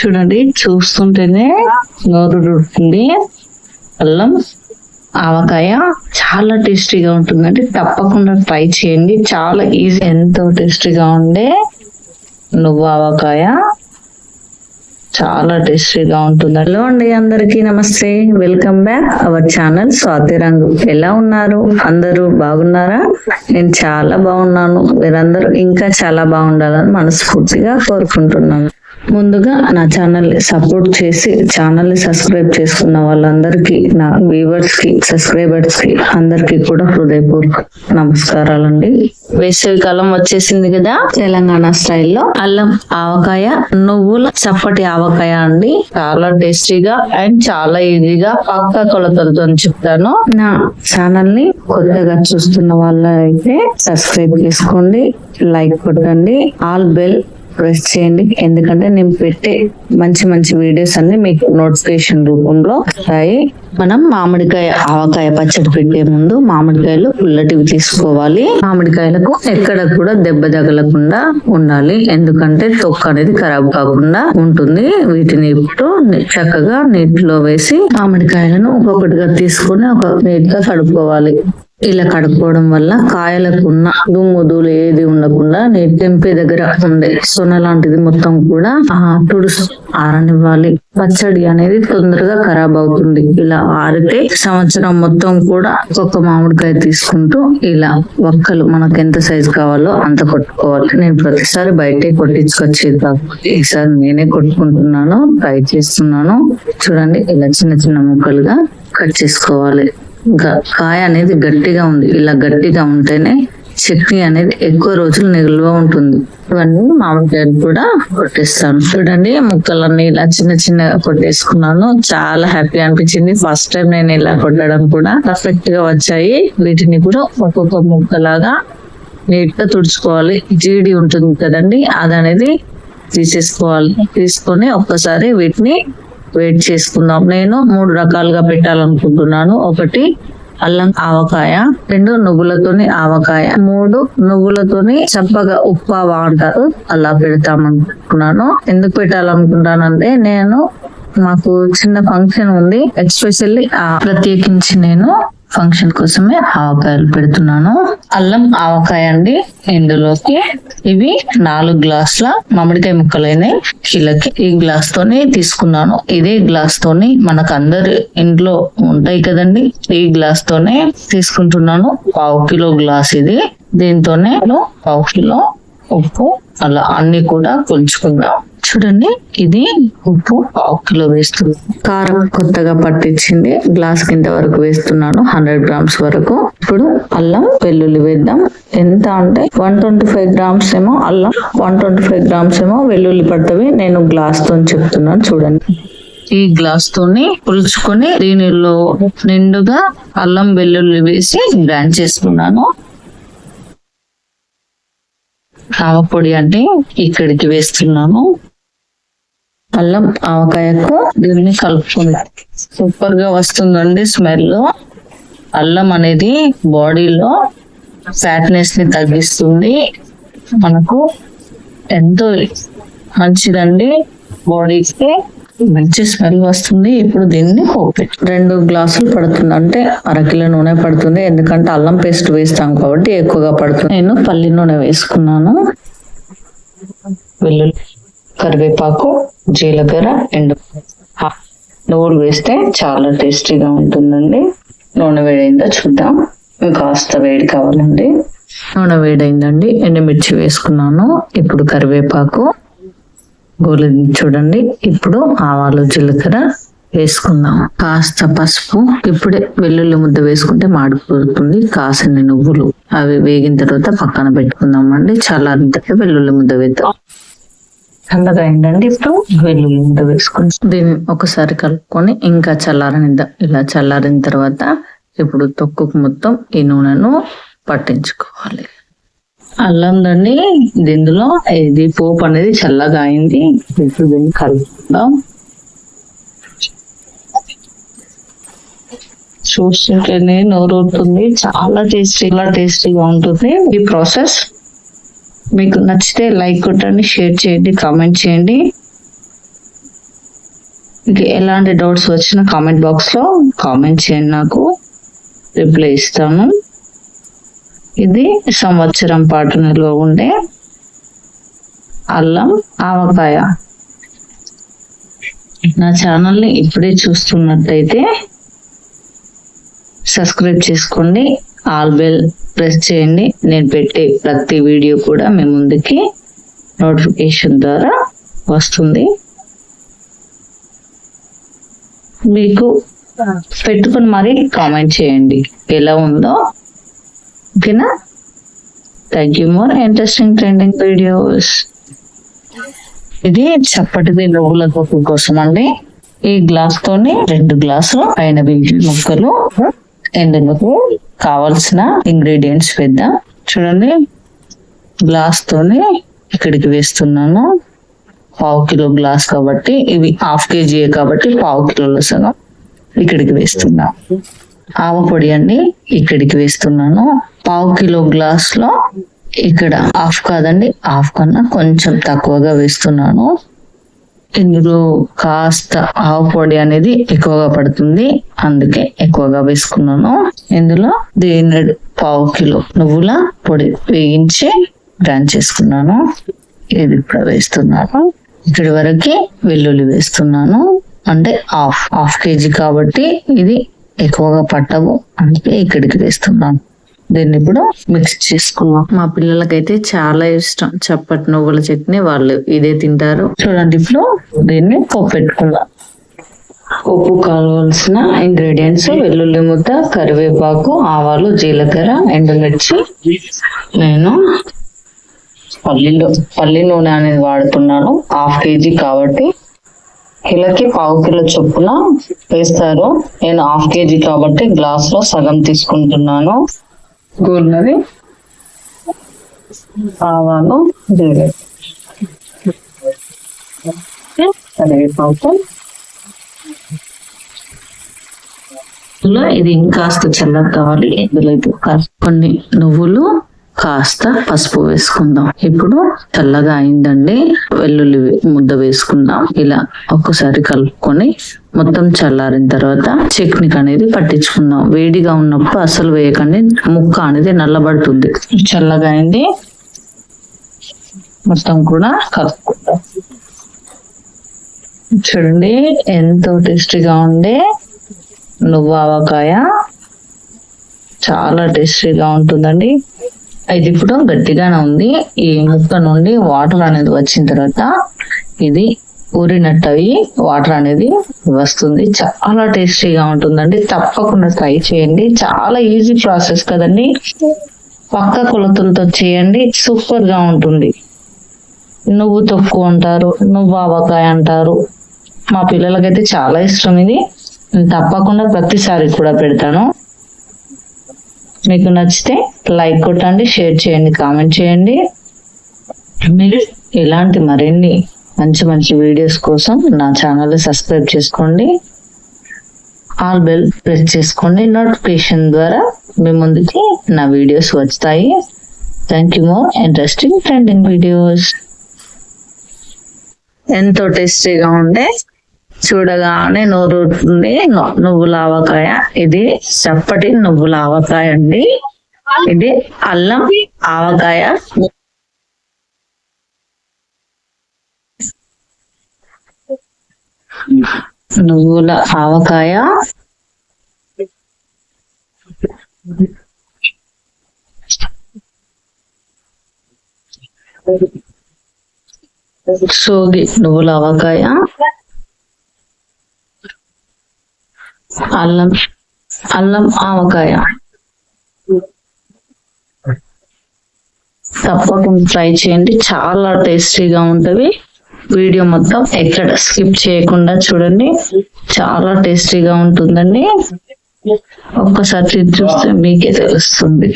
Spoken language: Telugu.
చూడండి చూస్తుంటేనే నోరు రుడుతుంది అల్లం ఆవకాయ చాలా టేస్టీగా ఉంటుందండి. తప్పకుండా ట్రై చేయండి. చాలా ఈజీ ఎంతో టేస్టీగా ఉండే నువ్వు ఆవకాయ. చాలా టేస్టీగా ఉంటుంది. హలో అండి అందరికీ నమస్తే. Welcome back our channel Swathi Rangu. ఎలా ఉన్నారు? అందరూ బాగున్నారా? నేను చాలా బాగున్నాను. మీరందరూ ఇంకా చాలా బాగుండాలని మనస్ఫూర్తిగా కోరుకుంటున్నాను. ముందుగా నా ఛానల్ సపోర్ట్ చేసి ఛానల్ని సబ్స్క్రైబ్ చేసుకున్న వాళ్ళందరికీ నా వ్యూవర్స్కి సబ్స్క్రైబర్స్కి అందరికీ కూడా హృదయపూర్వక నమస్కారాలండి. వేసవి కాలం వచ్చేసింది కదా? తెలంగాణ స్టైల్లో అల్లం ఆవకాయ నువ్వుల చప్పటి ఆవకాయ అండి. చాలా టేస్టీగా అండ్ చాలా ఈజీగా పక్క కొలతలతో చెప్తాను. నా ఛానల్ని కొత్తగా చూస్తున్న వాళ్ళు అయితే సబ్స్క్రైబ్ చేసుకోండి లైక్ కొట్టండి. ఆల్ బెల్ ప్రెస్ చేయండి. ఎందుకంటే నేను పెట్టే మంచి మంచి వీడియోస్ అన్ని మీకు నోటిఫికేషన్ రూపంలో వస్తాయి మనం మామిడికాయ ఆవకాయ పచ్చడి పెట్టే ముందు మామిడికాయలు పుల్లటివి తీసుకోవాలి. మామిడికాయలకు ఎక్కడ కూడా దెబ్బ తగలకుండా ఉండాలి. ఎందుకంటే తొక్క అనేది ఖరాబ్ కాకుండా ఉంటుంది. వీటిని ఇప్పుడు చక్కగా నీటిలో వేసి మామిడికాయలను ఒక్కొక్కటిగా తీసుకొని ఒక నీట్గా కడుక్కోవాలి ఇలా కడుక్కోవడం వల్ల కాయలకు ఉన్న దుమ్ము ఏది ఉండకుండా నేను తెంపే దగ్గర ఉండే సొన లాంటిది మొత్తం కూడా ఆ తుడుసు ఆరనివ్వాలి. పచ్చడి అనేది తొందరగా ఖరాబ్ అవుతుంది. ఇలా ఆరితే సంవత్సరం మొత్తం కూడా ఒక్కొక్క మామిడికాయ తీసుకుంటూ ఇలా ఒక్కలు మనకు ఎంత సైజు కావాలో అంత కొట్టుకోవాలి. నేను ప్రతిసారి బయటే కొట్టించుకొచ్చేది కాకపోతే ఈసారి నేనే కొట్టుకుంటున్నాను ట్రై చేస్తున్నాను. చూడండి ఇలా చిన్న చిన్న ముక్కలుగా కట్ చేసుకోవాలి. కాయ అనేది గట్టిగా ఉంది. ఇలా గట్టిగా ఉంటేనే చట్నీ అనేది ఎక్కువ రోజులు నిల్వ ఉంటుంది. ఇవన్నీ మామిడికాయలు కూడా కొట్టేస్తాను. చూడండి ముక్కలన్నీ ఇలా చిన్న చిన్నగా కొట్టేసుకున్నాను. చాలా హ్యాపీ అనిపించింది. ఫస్ట్ టైం నేను ఇలా కొట్టడం కూడా పర్ఫెక్ట్గా వచ్చాయి. వీటిని కూడా ఒక్కొక్క ముక్కలాగా నీట్గా తుడుచుకోవాలి. జీడి ఉంటుంది కదండి అది అనేది తీసేసుకోవాలి. తీసుకొని ఒక్కసారి వీటిని వెయిట్ చేసుకుందాం. నేను మూడు రకాలుగా పెట్టాలనుకుంటున్నాను. ఒకటి అల్లం ఆవకాయ. రెండు నువ్వులతోని ఆవకాయ. మూడు నువ్వులతోని చప్పగా ఉప్పావా అంటారు అలా పెడతామనుకుంటున్నాను. ఎందుకు పెట్టాలనుకుంటానంటే నేను మాకు చిన్న ఫంక్షన్ ఉంది. ఎస్పెషల్లీ ప్రత్యేకించి నేను ఫంక్షన్ కోసమే ఆవకాయలు పెడుతున్నాను. అల్లం ఆవకాయ అండి ఇందులోకి. ఇవి నాలుగు గ్లాసుల మామిడికాయ ముక్కలైనాయి కిలోకి ఈ గ్లాస్ తోనే తీసుకున్నాను. ఇదే గ్లాస్ తోని మనకు అందరు ఇంట్లో ఉంటాయి కదండి. ఈ గ్లాస్ తోనే తీసుకుంటున్నాను. పావు కిలో గ్లాస్ ఇది. దీంతోనే పావు కిలో ఉప్పు అలా అన్ని కూడా కొలుచుకుందాం. చూడండి ఇది ఉప్పు పావు కిలో వేస్తుంది. కారం కొత్తగా పట్టించింది. గ్లాస్ కింద వరకు వేస్తున్నాను హండ్రెడ్ గ్రామ్స్ వరకు. ఇప్పుడు అల్లం వెల్లుల్లి వేద్దాం. ఎంత అంటే వన్ ట్వంటీ ఫైవ్ గ్రామ్స్ ఏమో అల్లం వన్ ట్వంటీ ఫైవ్ గ్రామ్స్ ఏమో వెల్లుల్లి పడతవి నేను గ్లాస్తో చెప్తున్నాను చూడండి. ఈ గ్లాస్ తోని పులుచుకొని దీనిలో నిండుగా అల్లం వెల్లుల్లి వేసి గ్రైండ్ చేసుకున్నాను. ఆవపొడి అంటే ఇక్కడికి వేస్తున్నాను. అల్లం ఆవకాయకు దీన్ని కలుపుకుందాం. సూపర్గా వస్తుందండి స్మెల్. అల్లం అనేది బాడీలో ఫ్యాట్నెస్ని తగ్గిస్తుంది. మనకు ఎంతో మంచిదండి. బాడీకి మంచి స్మెల్ వస్తుంది. ఇప్పుడు దీన్ని రెండు గ్లాసులు పడుతుంది. అంటే అరకిలో నూనె పడుతుంది. ఎందుకంటే అల్లం పేస్ట్ వేస్తాం కాబట్టి ఎక్కువగా పడుతుంది. నేను పల్లి నూనె వేసుకున్నాను. వెల్లుల్లి కరివేపాకు జీలకర్ర ఎండు నూనె వేస్తే చాలా టేస్టీగా ఉంటుందండి. నూనె వేడైందో చూద్దాం. కాస్త వేడి కావాలండి. నూనె వేడైందండి. ఎండుమిర్చి వేసుకున్నాను. ఇప్పుడు కరివేపాకు. గోలు చూడండి. ఇప్పుడు ఆవాలు జీలకర్ర వేసుకుందాం. కాస్త పసుపు. ఇప్పుడే వెల్లుల్లి ముద్ద వేసుకుంటే మాడిపోతుంది. కాసిన నువ్వులు. అవి వేగిన తర్వాత పక్కన పెట్టుకుందాం అండి చల్లారిన వెల్లుల్లి ముద్ద వేద్దాం. చల్లగా అయిందండి. ఇప్పుడు వెల్లుల్లి ముద్ద వేసుకుని దీన్ని ఒకసారి కలుపుకొని ఇంకా చల్లారనిద్దాం ఇలా చల్లారిన తర్వాత ఇప్పుడు తొక్కుకు మొత్తం ఈ నూనెను పట్టించుకోవాలి. అల్లం దండి దీనిలో ఇది పోపు అనేది చల్లగా అయింది. ఇప్పుడు దీన్ని కలుపుకుందాం. చూస్తుంటేనే నోరూరుతుంది. చాలా టేస్టీగా టేస్టీగా ఉంటుంది. ఈ ప్రాసెస్ మీకు నచ్చితే లైక్ కొట్టండి షేర్ చేయండి కామెంట్ చేయండి. మీకు ఎలాంటి డౌట్స్ వచ్చినా కామెంట్ బాక్స్లో కామెంట్ చేయండి నాకు. రిప్లై ఇస్తాను. ఇది సంవత్సరం పాటు నిల్వ ఉండే అల్లం ఆవకాయ. నా ఛానల్ని ఇప్పుడే చూస్తున్నట్టయితే సబ్స్క్రైబ్ చేసుకోండి. ఆల్ బెల్ ప్రెస్ చేయండి. నేను పెట్టే ప్రతి వీడియో కూడా మీ ముందుకి నోటిఫికేషన్ ద్వారా వస్తుంది. మీకు పెట్టుకుని మరి కామెంట్ చేయండి. ఎలా ఉందో. ఓకేనా? Thank you more interesting trending videos ఇది చప్పటిది నువ్వుల పప్పు కోసం అండి ఈ గ్లాస్ తోని రెండు గ్లాసులు పైన ముక్కలు ఎందుకు కావలసిన ఇంగ్రీడియంట్స్ వేద్దాం. చూడండి గ్లాస్ తోని ఇక్కడికి వేస్తున్నాను. పావు కిలో గ్లాస్ కాబట్టి ఇవి హాఫ్ కేజీ కాబట్టి పావు కిలోలో సగం ఇక్కడికి వేస్తున్నా ఆవ పొడి అండి ఇక్కడికి వేస్తున్నాను. పావు కిలో గ్లాస్లో ఇక్కడ హాఫ్ కాదండి హాఫ్ కన్నా కొంచెం తక్కువగా వేస్తున్నాను. ఇందులో కాస్త ఆవు పొడి అనేది ఎక్కువగా పడుతుంది? అందుకే ఎక్కువగా వేసుకున్నాను. ఇందులో దేనడు పావు కిలో నువ్వుల పొడి వేయించి గ్రైండ్ చేసుకున్నాను. ఇది కూడా వేస్తున్నాను. ఇక్కడి వరకే వెల్లుల్లి వేస్తున్నాను. అంటే హాఫ్ హాఫ్ కేజీ కాబట్టి ఇది ఎక్కువగా పట్టవు. అందుకే ఇక్కడికి వేస్తున్నాను. దీన్ని ఇప్పుడు మిక్స్ చేసుకున్నాం మా పిల్లలకైతే చాలా ఇష్టం. చప్పటి నువ్వుల చట్నీ వాళ్ళు ఇదే తింటారు. చూడండి ఇప్పుడు దీన్ని పెట్టుకుందాం ఉప్పు కావాల్సిన ఇంగ్రీడియంట్స్ వెల్లుల్లి ముద్ద కరివేపాకు ఆవాలు జీలకర్ర ఎండుమిర్చి. నేను పల్లీలో పల్లి నూనె అనేది వాడుతున్నాను. హాఫ్ కేజీ కాబట్టి కిలోకి పావు కిలో చొప్పున వేస్తారు. నేను హాఫ్ కేజీ కాబట్టి గ్లాస్లో సగం తీసుకుంటున్నాను. గోల్నది ఆవాలు కరివేపాకు. ఇది ఇంకాస్త చల్లగా కావాలి. ఇందులో కొన్ని నువ్వులు కాస్త పసుపు వేసుకుందాం. ఇప్పుడు చల్లగా అయిందండి. వెల్లుల్లి ముద్ద వేసుకుందాం. ఇలా ఒక్కసారి కలుపుకొని మొత్తం చల్లారిన తర్వాత చట్నీకి అనేది పట్టించుకుందాం. వేడిగా ఉన్నప్పుడు అసలు వేయకండి. ముక్క అనేది నల్లబడుతుంది. చల్లగా అయింది. మొత్తం కూడా కలుపుకుందాం. చూడండి ఎంతో టేస్టీగా ఉండే నువ్వు ఆవకాయ. చాలా టేస్టీగా ఉంటుందండి. ఇది ఇప్పుడు గట్టిగానే ఉంది. ఈ ముక్క నుండి వాటర్ అనేది వచ్చిన తర్వాత ఇది ఊరినట్టు అవి వాటర్ అనేది వస్తుంది. చాలా టేస్టీగా ఉంటుందండి. తప్పకుండా ట్రై చేయండి. చాలా ఈజీ ప్రాసెస్ కదండి. పక్క కొలతలతో చేయండి. సూపర్గా ఉంటుంది. నువ్వు తొక్కు అంటారు నువ్వు ఆవకాయ అంటారు. మా పిల్లలకైతే చాలా ఇష్టం ఇది. తప్పకుండా ప్రతిసారి కూడా పెడతాను. మీకు నచ్చితే లైక్ కొట్టండి షేర్ చేయండి కామెంట్ చేయండి. మీరు ఇలాంటి మరిన్ని మంచి మంచి వీడియోస్ కోసం నా ఛానల్ సబ్స్క్రైబ్ చేసుకోండి. ఆల్ బెల్ ప్రెస్ చేసుకోండి. నోటిఫికేషన్ ద్వారా మీ ముందుకి నా వీడియోస్ వస్తాయి. Thank you more interesting trending videos ఎంతో టేస్టీగా ఉండే చూడగానే నోరుతుంది నువ్వుల ఆవకాయ ఇది చప్పటి నువ్వుల ఆవకాయ అండి. ఇది అల్లం ఆవకాయ. నువ్వుల ఆవకాయ. సోగి నువ్వుల ఆవకాయ. అల్లం అల్లం ఆవకాయ. తప్పకుండా ట్రై చేయండి. చాలా టేస్టీగా ఉంటది. వీడియో మొత్తం ఎక్కడ స్కిప్ చేయకుండా చూడండి. చాలా టేస్టీగా ఉంటుందండి. ఒక్కసారి చూస్తే మీకే తెలుస్తుంది.